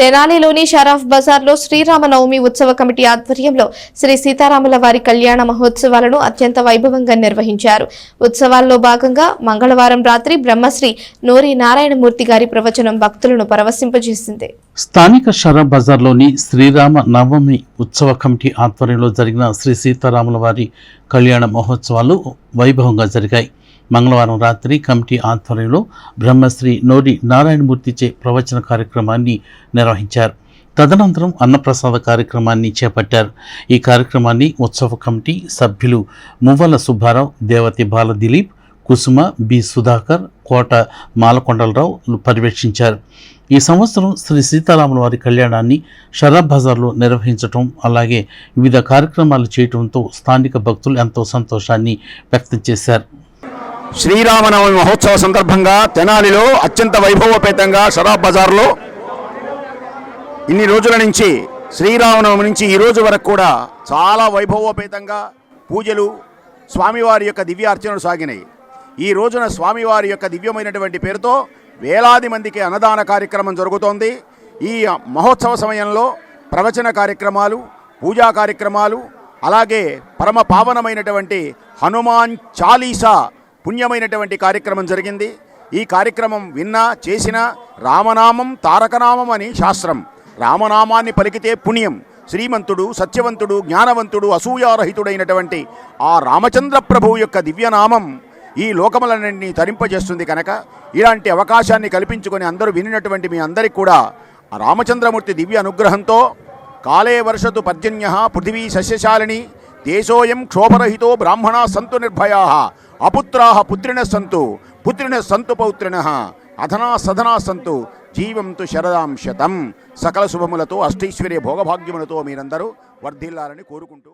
తెనాలిలోని షరాఫ్ బజార్లో శ్రీరామనవమి ఉత్సవ కమిటీ ఆధ్వర్యంలో శ్రీ సీతారాముల వారి కళ్యాణ మహోత్సవాలను అత్యంత వైభవంగా నిర్వహించారు. ఉత్సవాల్లో భాగంగా మంగళవారం రాత్రి బ్రహ్మశ్రీ నోరి నారాయణమూర్తి గారి ప్రవచనం భక్తులను పరవశింపజేసింది. స్థానిక షరాఫ్ బజార్లోని శ్రీరామ నవమి ఉత్సవ కమిటీ ఆధ్వర్యంలో జరిగిన శ్రీ సీతారాముల వారి కళ్యాణ మహోత్సవాలు వైభవంగా జరిగాయి. మంగళవారం రాత్రి కమిటీ ఆధ్వర్యంలో బ్రహ్మశ్రీ నోరి నారాయణమూర్తిచే ప్రవచన కార్యక్రమాన్ని నిర్వహించారు. తదనంతరం అన్నప్రసాద కార్యక్రమాన్ని చేపట్టారు. ఈ కార్యక్రమాన్ని ఉత్సవ కమిటీ సభ్యులు మువ్వల సుబ్బారావు దేవతి బాల దిలీప్ కుసుమ బి సుధాకర్ కోట మాలకొండలరావు పర్యవేక్షించారు. ఈ సంవత్సరం శ్రీ సీతారాముల వారి కళ్యాణాన్ని షరాబ్ బజార్లో నిర్వహించటం అలాగే వివిధ కార్యక్రమాలు చేయటంతో స్థానిక భక్తులు ఎంతో సంతోషాన్ని వ్యక్తం చేశారు. శ్రీరామనవమి మహోత్సవ సందర్భంగా తెనాలిలో అత్యంత వైభవోపేతంగా షరాబ్ బజార్లో ఇన్ని రోజుల నుంచి శ్రీరామనవమి నుంచి ఈ రోజు వరకు కూడా చాలా వైభవోపేతంగా పూజలు స్వామివారి యొక్క దివ్య అర్చనలు సాగినాయి. ఈ రోజున స్వామివారి యొక్క దివ్యమైనటువంటి పేరుతో వేలాది మందికి అన్నదాన కార్యక్రమం జరుగుతోంది. ఈ మహోత్సవ సమయంలో ప్రవచన కార్యక్రమాలు పూజా కార్యక్రమాలు అలాగే పరమ పావనమైనటువంటి హనుమాన్ చాలీసా పుణ్యమైనటువంటి కార్యక్రమం జరిగింది. ఈ కార్యక్రమం విన్నా చేసిన రామనామం తారకనామం అని శాస్త్రం. రామనామాన్ని పలికితే పుణ్యం. శ్రీమంతుడు సత్యవంతుడు జ్ఞానవంతుడు అసూయారహితుడైనటువంటి ఆ రామచంద్ర ప్రభువు యొక్క దివ్యనామం ఈ లోకములన్నింటినీ తరింపజేస్తుంది కనుక ఇలాంటి అవకాశాన్ని కల్పించుకొని అందరూ వినినటువంటి మీ అందరికీ కూడా రామచంద్రమూర్తి దివ్య అనుగ్రహంతో కాలే వర్షతు పర్జన్య పృథివీ సస్యశాలిని దేశోయం క్షోభరహితో బ్రాహ్మణా సంతు నిర్భయా అపుత్రాహ పుత్రిణ సంతు పుత్రిణ సంతు పౌత్రిణ అధనా సధనా సంతు జీవంతు శరదాంశతం సకల శుభములతో అష్టైశ్వర్య భోగభాగ్యములతో మీరందరూ వర్ధిల్లాలని కోరుకుంటూ